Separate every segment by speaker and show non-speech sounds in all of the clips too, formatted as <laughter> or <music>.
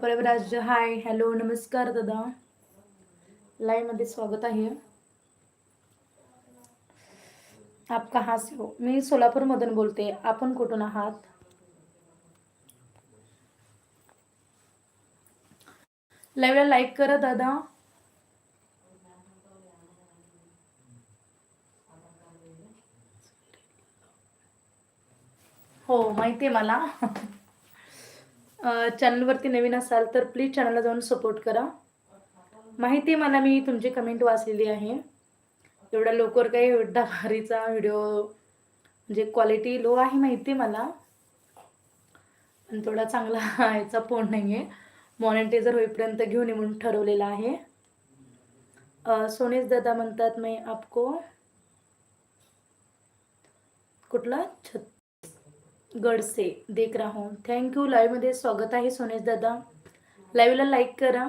Speaker 1: परवराज hi hello नमस्कार दादा. लाईव्हमध्ये स्वागत आहे. आपका कहा हो. मी सोलापूरमधून बोलते. आपण कुठून आहात? लाईव्हला लाईक करा दादा. हो माहिती आहे मला चॅनलवरती नवीन असाल तर प्लीज चॅनलला जाऊन सपोर्ट करा. माहिती आहे मला मी तुमची कमेंट वाचलेली आहे. एवढ्या लवकर काही एवढा भारीचा व्हिडिओ म्हणजे क्वालिटी लो आहे माहिती आहे मला. पण थोडा चांगला <laughs> याचा फोन नाही आहे मॉनिटायझर होईपर्यंत घेऊन येऊन म्हणून आहे. सोनेश दादा म्हणतात मी आपको कुठला? छत गडसे देख रहा हूँ। थँक्यू लाईव्हमध्ये स्वागत आहे सोनेश दादा. लाईव्हला लाईक करा.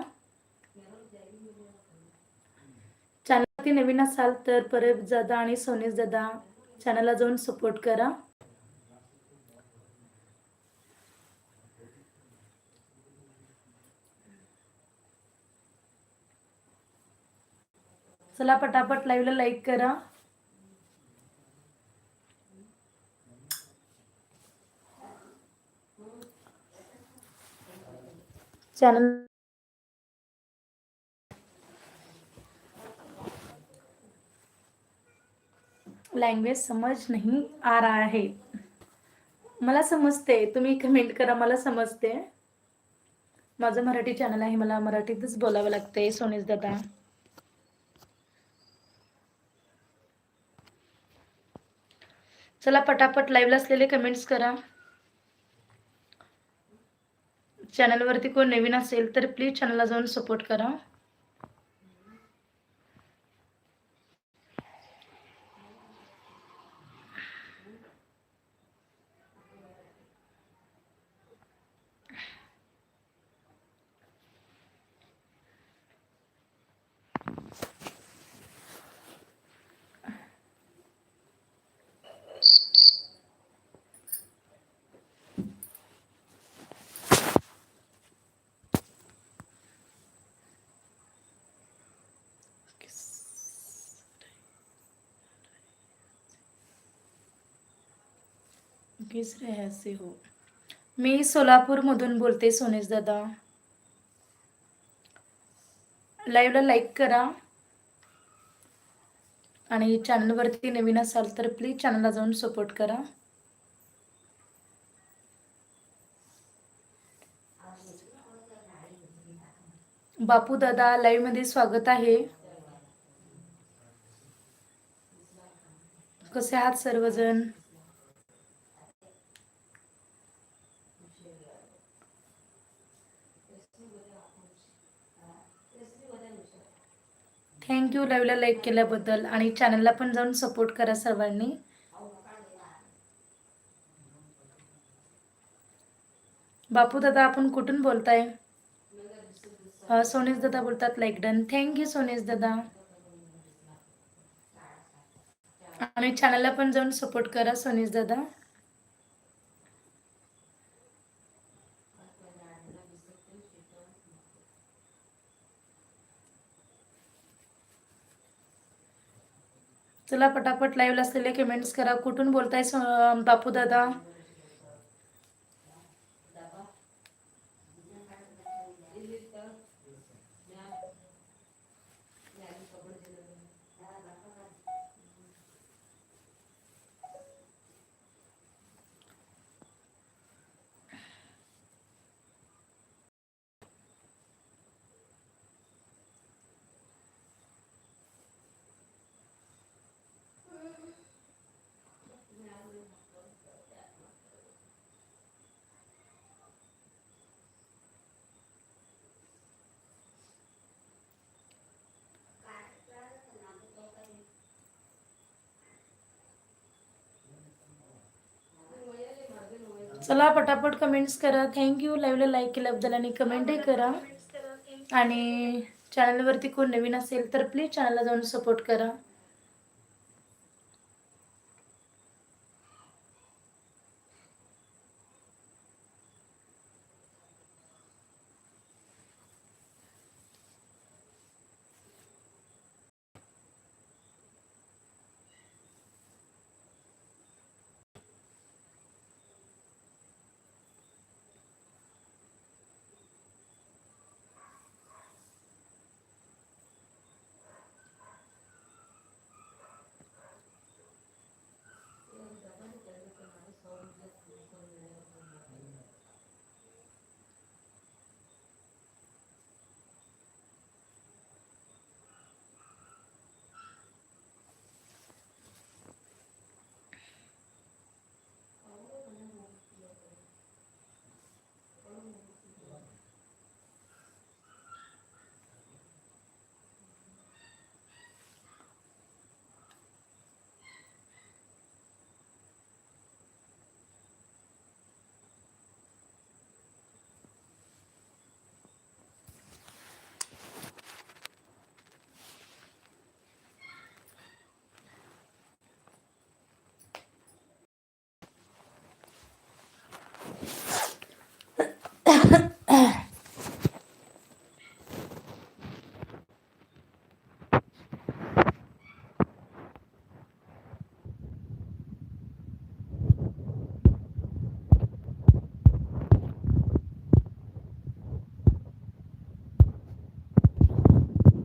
Speaker 1: चॅनलवरती नवीन असाल तर परब दादा आणि सोनेश दादा चॅनलला जाऊन सपोर्ट करा. चला पटापट लाईव्हला लाईक करा. चॅनल लँग्वेज समज नहीं आ रहा है मला समजते तुम्ही कमेंट करा मला समजते. माझं मराठी चॅनल आहे मला मराठीतच बोलावं लागतंय सोनेश दादा. चला पटापट लाईव्हला असलेले कमेंट्स करा. चॅनलवरती कोण नवीन असेल तर प्लीज चॅनलला जाऊन सपोर्ट करा. किस रहे हो. मी सोलापूरमधून बोलते सोनेश दादा. लाईव्हला लाईक करा. आणि चॅनलवरती नवीन असाल तर प्लीज चॅनलला जाऊन सपोर्ट करा. बापू दादा लाईव्हमध्ये स्वागत आहे. कसे आहात सर्वजण? थँक्यू लाईव्हला लाईक केल्याबद्दल. आणि चॅनलला पण जाऊन सपोर्ट करा सर्वांनी. बापू दादा आपण कुठून बोलताय? सोनेश दादा बोलतात लाईक डन थँक्यू सोनेश दादा. आणि चॅनलला पण जाऊन सपोर्ट करा सोनेश दादा. चला पटापट लाईव्हला असलेले कमेंट्स करा. कुठून बोलताय बापू दादा? चला पटापट कमेंट्स करा. थँक्यू लाईव्हला लाईक केल्याबद्दल आणि कमेंटही करा. आणि चॅनलवरती कोण नवीन असेल तर प्लीज चॅनलला जाऊन सपोर्ट करा.